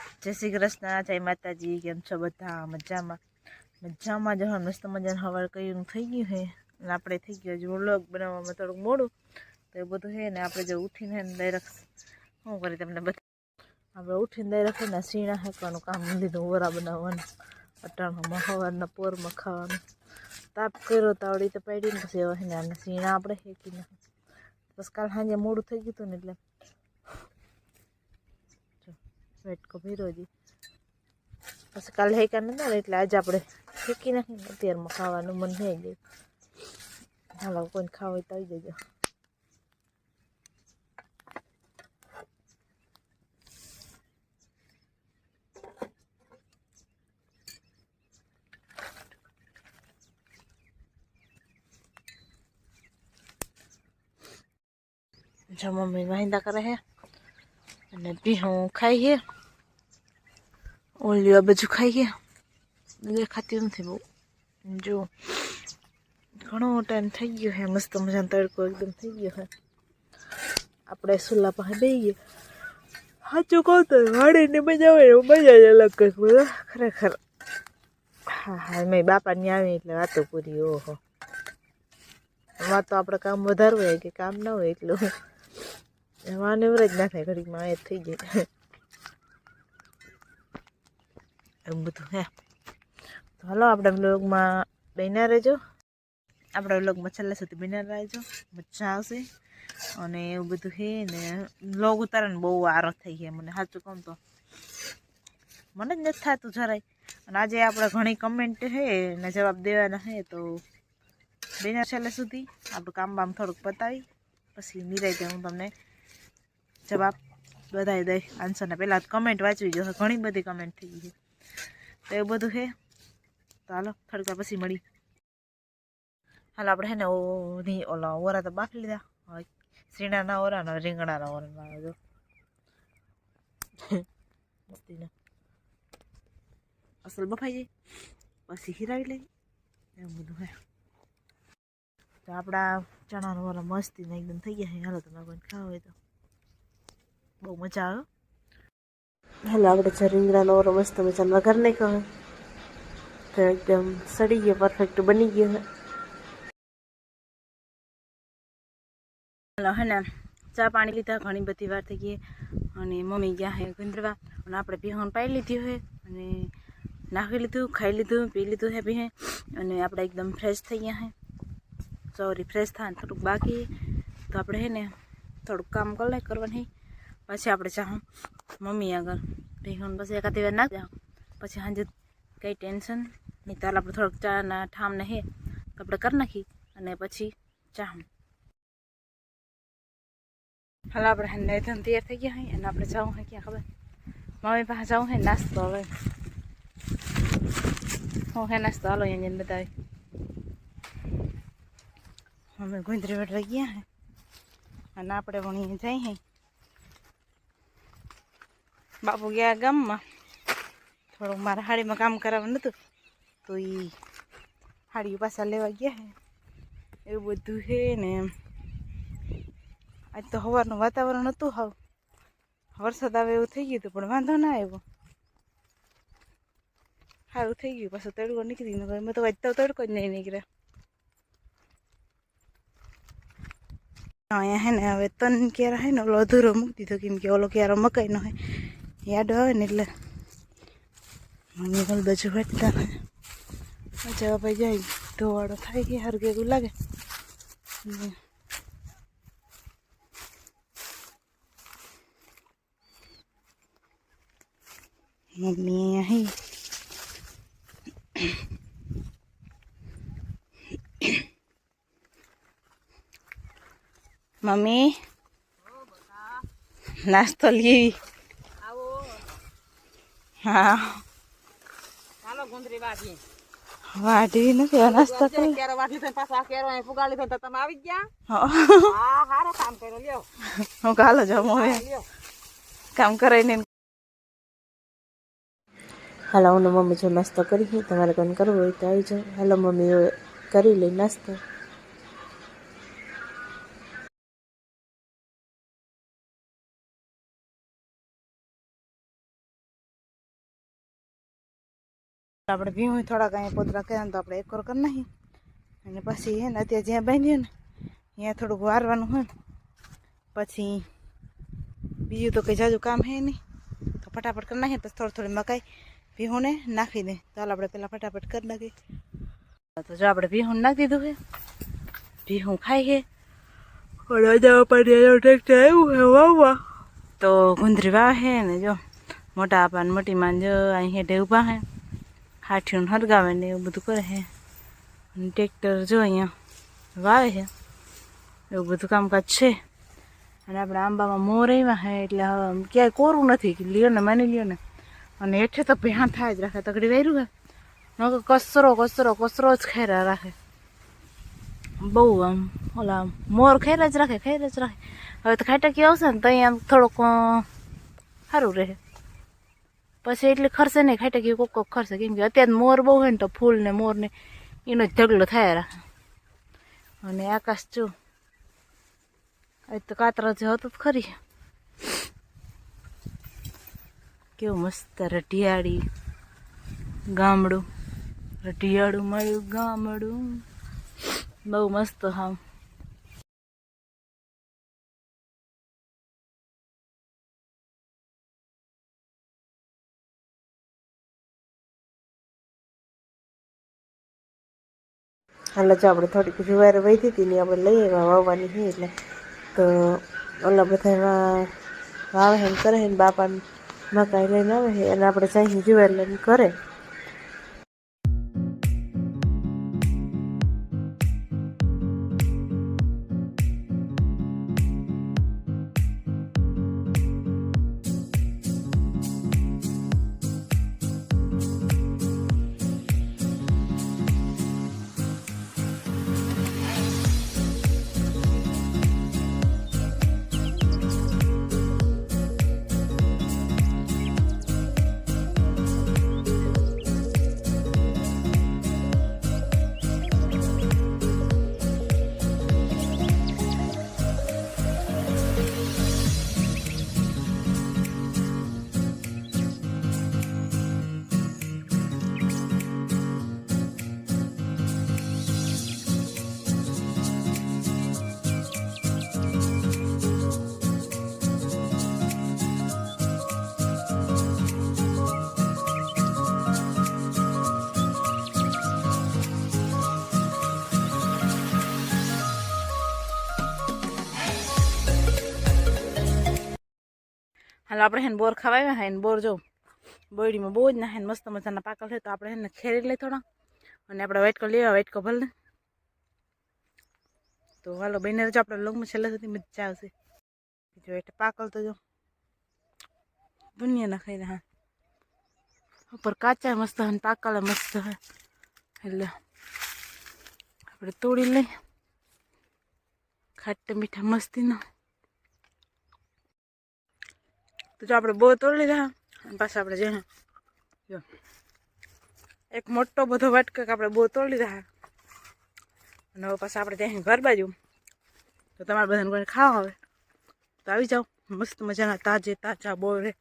જય શ્રી કૃષ્ણ, જય માતાજી, કેમ છો બધા? મજામાં? મજામાં જ મસ્ત મજાનું હવાર કયું થઈ ગયું છે. અને આપણે થઈ ગયો હજુ વ્લોગ બનાવવામાં થોડુંક મોડું. તો એ બધું છે ને આપણે જો ઉઠીને ડાયરેક્ટ શું કરી તમને બધા આપણે ઉઠીને ડાયરેક્ટ ને સીણા હેકવાનું કામ લીધું ઓરા બનાવવાનું. અટાણામાં સવારના પોરમાં ખાવાનું તાપ કર્યો તાવડી તો પાડીને પછી હવે ને આને સીણા આપણે હેકી નાખી બસ કાલ સાંજે મોડું થઈ ગયું હતું ને એટલે વેટકો ભીરો હજી પછી કાલે હેકા નતા એટલે આજે આપણે ફેંકી નાખીને અત્યારમાં ખાવાનું મન થઈ ગયું હાલો કોઈને ખાવ હોય તો આવી જજો જો મમ્મી વાંદા કરે છે અને બી હું ખાઈ છે ઓલી આ બાજુ ખાઈ છે દેખાતી નથી બહુ જો ઘણો ટાઈમ થઈ ગયો હે મસ્ત મજાનો તડકો એકદમ થઈ ગયો હે આપણે સુલ્લા પાસે બેસી ગયા સાચું કહું તો વાડીની મજા આવે મજા જ અલગ કંઈક બધા ખરેખર હા હા મેં બાપાની આવી એટલે વાતો પૂરી ઓહો એમાં તો આપણે કામ વધારવું હોય કે કામ ના હોય એટલું એમાં એવરેજ ના થાય ઘડીકમાં એ થઈ જાય એવું બધું, હે. તો હાલો, આપણે બ્લોગમાં બન્યા રહેજો. આપણા બ્લોગમાં છેલ્લા સુધી બન્યા રહેજો. મજા આવશે. અને એવું બધું છે ને બ્લોગ ઉતારે બહુ આરો થઈ ગયા મને, સાચું કહું તો. મને જ નથી થતું જરાય. અને આજે આપણે ઘણી કમેન્ટ છે ને જવાબ દેવાના છે તો બન્યા છેલ્લા સુધી. આપણું કામ બામ થોડુંક પતાવી. પછી નિરાયતે હું તમને જવાબ બધાય દઈ આન્સરના પહેલાં કમેન્ટ વાંચવી જો ઘણી બધી કમેન્ટ થઈ ગઈ છે. તો એવું બધું છે. તો હાલો પછી મળી હાલો આપણે છે ને ઓની ઓલા ઓરા તો બાફી લીધા. સીણાના ઓરા ને રીંગણાના ઓરા જો મસ્તીના. અસલ બફાઈ જાય પછી હિરાવી લઈ. એવું બધું હે તો આપણા ચણાનો ઓલા મસ્તીને એકદમ થઈ ગયા છે. હાલો તમે કોઈ ખાવ હોય તો. બહુ મજા આવે હાલો આપણે જે રીંગણાનો ઓરો મસ્ત મજાનો વઘાર નાખ્યો હોય તો એકદમ સડી ગયો પરફેક્ટ બની ગયો છે હાલો હે ચા પાણી લીધા ઘણી બધી વાર થઈ ગઈ અને મમ્મી ગયા હે ગુંદરવા અને આપણે બિહોન પાઈ લીધી હોય અને નાખી લીધું ખાઈ લીધું પી લીધું હે બિહે અને આપણે એકદમ ફ્રેશ થઈ ગયા હે સોરી ફ્રેશ થાય થોડુંક બાકી તો આપણે હે ને થોડુંક કામ કરે લે કરવાનું પછી આપણે ચાહું મમ્મી આગળ. બિહાન પછી એકાદ વાર નાખ જાઉં પછી સાંજે કંઈ ટેન્શન નહીં. તો આપણે થોડોક ચાના ઠામને હે આપણે કરી નાખી અને પછી ચા. હાલ, આપણે હેને ધન તૈયાર થઈ ગયા હોય અને આપણે જવું હોય ક્યાં ખબર? મમ્મી પાસે જવું હોય નાસ્તો હવે. હું હે નાસ્તો હાલો અહીંયા જઈને બતાવી. અમે ગુંદરી વટવા ગયા હે. અને આપણે વણીએ હે. બાપુ ગયા ગામમાં. થોડુંક મારા હાડીમાં કામ કરાવવાનું હતું તો એ હાડીઓ પાછા લેવા ગયા હે. એવું બધું છે ને આજ તો સવારનું વાતાવરણ હતું હાવ. વરસાદ આવે એવું થઈ ગયું હતું, પણ વાંધો ના આવ્યો. સારું થઈ ગયું, પાછું તડકો નીકળી ગયો મેં તો આજ તો તડકો જ નહીં નીકળ્યા અહીંયા હે ને હવે તન ક્યારે હે ને ઓલો અધૂરો મૂકી દીધો, કેમ કે ઓલો ક્યારે મકાઈ નો હોય યાદ આવે ને એટલે મમ્મી ઓલ બાજુ વેટતા મજા ભાઈ જાય ધોવાડો થાય કે હારું કેવું લાગે. મમ્મી અહીં મમ્મી નાસ્તો લેવી હા. હાલો ગુંદરી વાટી વાઢી નથી નાસ્તો કરી. પાછા કેરો અહીં ફુગાડી થઈને તો તમે આવી ગયા? હા. હારો કામ કર્યો લ્યો. હું કાલો જાઉં હવે. કામ કરાવીને હાલો હું મમ્મી જો નાસ્તો કરી તમારે કોઈ કરવો હોય તો આવી જાઓ. હાલો મમ્મી કરી લઈ નાસ્તો. આપણે ભીવું થોડાક અહીંયા પોતરા કર્યા તો આપણે એક વાર કરી નાખી અને પછી હે ને અત્યારે જ્યાં બાંધ્યું ને, ત્યાં થોડુંક વારવાનું હોય પછી બીજું તો કંઈ જાજુ કામ હે નહીં. તો ફટાફટ કરી નાખીએ પછી થોડી થોડી મકાઈ ભીહુંને નાખી દે. ચાલો આપણે પહેલાં ફટાફટ કરી નાખીએ. તો જો આપણે ભીહું નાખી દીધું છે ભીહું ખાઈ છે ટ્રેક્ટર આવ્યું છે વાવવા. તો ગુંદરી વાવે ને જો. મોટા આપા મોટી માન જો અહીં હેઠે ઊભા હાથીઓને હરગાવે ને એવું બધું કરે છે અને ટ્રેક્ટર જો અહીંયા વાવે છે. એવું બધું કામકાજ છે. અને આપણે આંબામાં મોર આવ્યા છે એટલે હવે ક્યાંય કોરું નથી. કે લ્યો ને, માની લ્યો ને. અને હેઠે તો ભેહાણ થાય જ રાખે, તગડી વાર્યું હે. કચરો કચરો કચરો જ ખેરા રાખે. બહુ આમ, ઓલા મોર ખેર જ રાખે, ખેર જ રાખે. હવે તો ખાટકી આવશે ને તો અહીંયા થોડોક સારું રહે. પછી એટલે ખર્ચે નહીં ખાટકી કોક કોક ખર્ચે. કેમ કે અત્યારે મોર બહુ હોય ને તો ફૂલ ને મોર ને એનો જ ઢગલો થાય રાખે અને આકાશ જો, આજ તો કાતરા જે હતો ખરી. કેવું મસ્ત રઢિયાળી ગામડું. રઢિયાળું મળ્યું ગામડું. બહુ મસ્ત હા હાલો, જો આપણે થોડીક જુવાર વહી હતી ને આપણે લઈ આવ્યા વાવવાની છે એટલે તો ઓલા બધા એમાં વાવે હે કરે ને બાપા મકાઈ લઈને આવે છે અને આપણે ચાહી જુવાર લઈને કરે હાલો, આપણે હેન બોર ખવાવ્યા હે ને બોર જો બોયડીમાં બહુ જ ના હેન મસ્ત મજાના પાકલ છે તો આપણે હેને ખેરી લઈ થોડા. અને આપણે વાઇટકો લેવા વાઇટકો ભલે તો હાલો બહેને જો આપણે લોગમાં છેલ્લે સુધી મજા આવશે. જો, એટલે પાકલ તો જો દુનિયા ના ખાઈ હા. ઉપર કાચા મસ્ત હે ને પાકલ મસ્ત હે. એટલે આપણે તોડી લઈ ખાટા મીઠા મસ્તીના. તો જો આપણે બહુ તોડી લીધા, અને પાછા આપણે જે જો. એક મોટો બધો વાટકક આપણે બહુ તોડી લીધા. અને હવે પાછા આપણે ત્યાં ઘર બાજુ. તો તમારે બધાને કોઈ ખાવા આવે. તો આવી જાઓ. મસ્ત મજાના તાજે તાજા બોરે.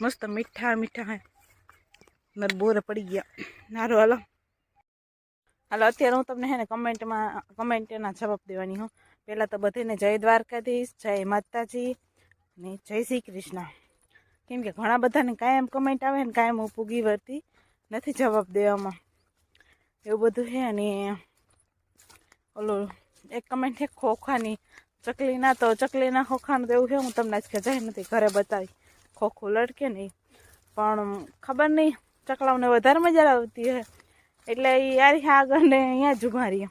મસ્ત મીઠા મીઠા હે. નર બોરે પડી ગયા. નારો હાલો. હાલો, અત્યારે હું તમને હે ને કમેન્ટમાં, કમેન્ટના જવાબ દેવાની હું. પહેલાં તો બધીને જય દ્વારકાધીશ, જય માતાજી. ને જય શ્રી કૃષ્ણ. કેમ કે ઘણા બધાને કાયમ કમેન્ટ આવે ને કાયમ હું પૂગી વળતી નથી જવાબ દેવામાં. એવું બધું છે અને ઓલું એક કમેન્ટ છે, ખોખાની ચકલીના તો ચકલીના ખોખાનું તો એવું છે, હું તમને આજ ખેંચાઈ નથી ઘરે બતાવી. ખોખું લડકે નહીં. પણ ખબર નહીં, ચકલાઓને વધારે મજા આવતી હે. એટલે એ યારી આગળ ને અહીંયા જ ઊભા રહીએ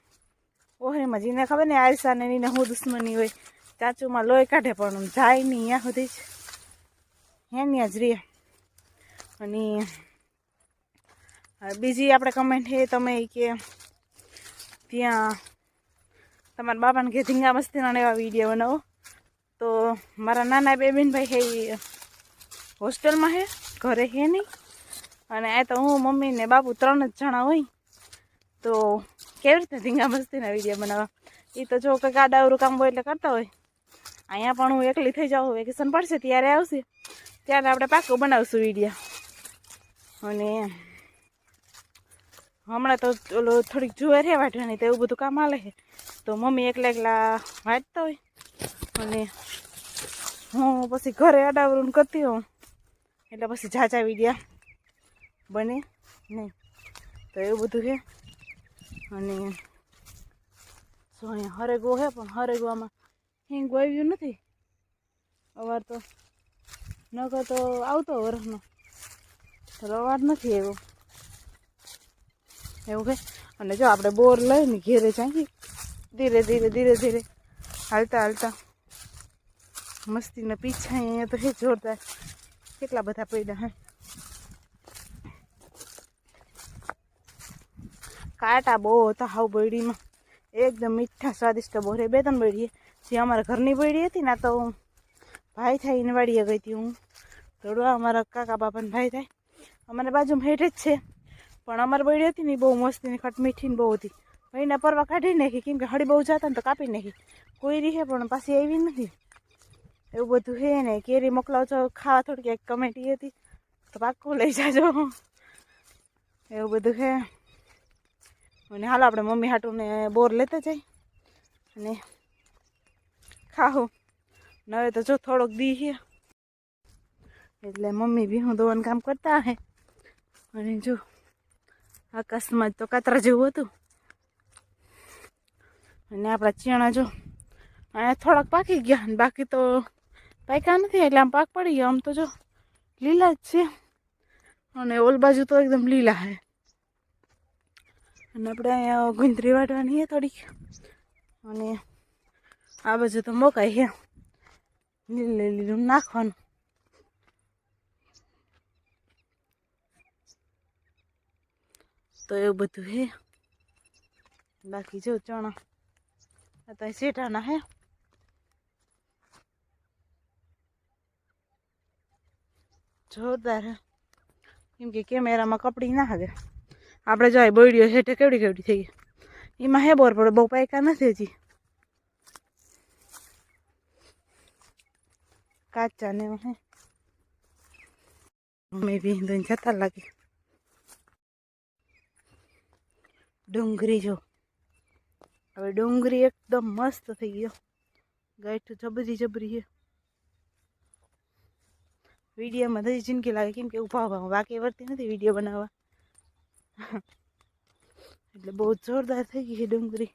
ઓહરીમાં જીને ખબર ને આરિસા ને એને હું દુશ્મની હોય. ચાચુમાં લોહી કાઢે, પણ જાય નહીં ત્યાં સુધી. જ ત્યાં જ રે અને બીજી આપણે કમેન્ટ છે તમે કે ત્યાં તમારા બાપાને કે ધીંગા મસ્તીના એવા વીડિયો બનાવો. તો મારા નાના બેબીનભાઈ હે એ હોસ્ટેલમાં હે ઘરે હે નહીં. અને આ તો હું, મમ્મી ને બાપુ ત્રણ જ જણા હોય. તો કેવી રીતે ધીંગા મસ્તીના વીડિયો બનાવવા? એ તો જો કંઈક આડાવરું કામ હોય એટલે કરતા હોય. અહીંયા પણ હું એકલી થઈ જાઉં વેકેશન પડશે, ત્યારે આવશે. ત્યારે આપણે પાકું બનાવશું વિડીયા અને હમણાં તો ઓલો થોડીક જુવાર હે વાટવાની તો એવું બધું કામ આવે છે. તો મમ્મી એકલા એકલા વાંચતા હોય. અને હું પછી ઘરે અડાવરું કરતી હોઉં. એટલે પછી ઝાઝા વિડીયા બને નહીં. તો એવું બધું છે. અને શું અહીંયા હરેગો છે પણ હરેગવામાં હિંગ આવ્યું નથી. અવાર તો, નકર તો આવતો વરસનો. અવાર નથી એવો એવું કે? અને જો આપણે બોર લઈને ઘેરે જાય ધીરે ધીરે ધીરે ધીરે હાલતા હાલતા મસ્તીના પીછા અહીંયા તો હે જોરદાર. કેટલા બધા પડ્યા હે. કાંટા બહુ હતા હાવ બળીમાં. એકદમ મીઠા સ્વાદિષ્ટ બોરે. બે ત્રણ બળીએ. જે અમારા ઘરની પડી હતી ને તો ભાઈ થાય એને વાડીએ ગઈ હતી હું. થોડું અમારા કાકા બાપાને ભાઈ થાય. અમારા બાજુમાં હેઠ જ છે. પણ અમારી બળી હતી ને બહુ મસ્તી ને ખટમીઠી ને બહુ હતી. ભાઈને પરવા કાઢી નાખી, કેમ કે હળી બહુ જતા ને તો કાપી નાખી. કોઈ રહી પણ પાછી આવી નથી. એવું બધું હે ને. કેરી મોકલાવ છો, ખાવા થોડી એક કમેટી હતી. તો પાક્કું લઈ જાજો. એવું બધું હે. અને હાલો, આપણે મમ્મી હાટુને બોર લેતા જાય. અને ખાવું નવે તો જો થોડોક દી છે એટલે મમ્મી બી હું દોવાનું કામ કરતા હે. અને જો, આકાશમાં તો કાતરા જેવું હતું. અને આપણા ચણા જો, અહીંયા થોડાક પાકી ગયા અને બાકી તો પાક્યા નથી, એટલે આમ પાક પડી ગયા. આમ તો જો, લીલા જ છે. અને ઓલ બાજુ તો એકદમ લીલા છે અને આપણે અહીંયા ગુંદરી વાટવાની છે થોડીક. અને આ બાજુ તો મોકાઈ હે લીલું લીલું નાખવાનું. તો એવું બધું હે બાકી જો ચણા. અત્યારે શેઠાના હે જોરદાર હે કેમ કે કેમેરામાં કપડી ના આવે આપણે જો બોડીઓ હેઠે કેવડી કેવડી થઈ ગઈ. એમાં હે બોર પડે, બહુ પાયકા નથી હજી. કાચા ને હે મેં બી ધોઈને જતા લાગે ડુંગળી જો હવે ડુંગળી એકદમ મસ્ત થઈ ગયો ગાંઠ જબરી જબરી છે વિડીયોમાં થતી જિંદગી લાગે કેમ કે ઊભા ઊભા વાકે વર્તી નથી વીડિયો બનાવવા એટલે બહુ જોરદાર થઈ ગઈ છે ડુંગળી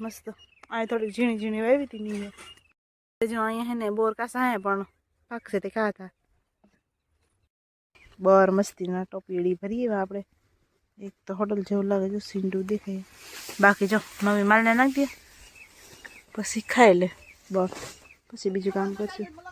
મસ્ત આ થોડીક ઝીણી ઝીણી વાવી હતી નીચે જો અહીંયા હે ને બોર કાસા હે પણ પાકશે તે ખાતા. મસ્તીના ટોપીડી ભરીએ આપણે. એક તો હોટલ જેવું લાગે છે સીંડું દેખાય. બાકી જો મમ્મી માલને નાખી દે પછી ખાઈ લે બોર. પછી બીજું કામ કરશું.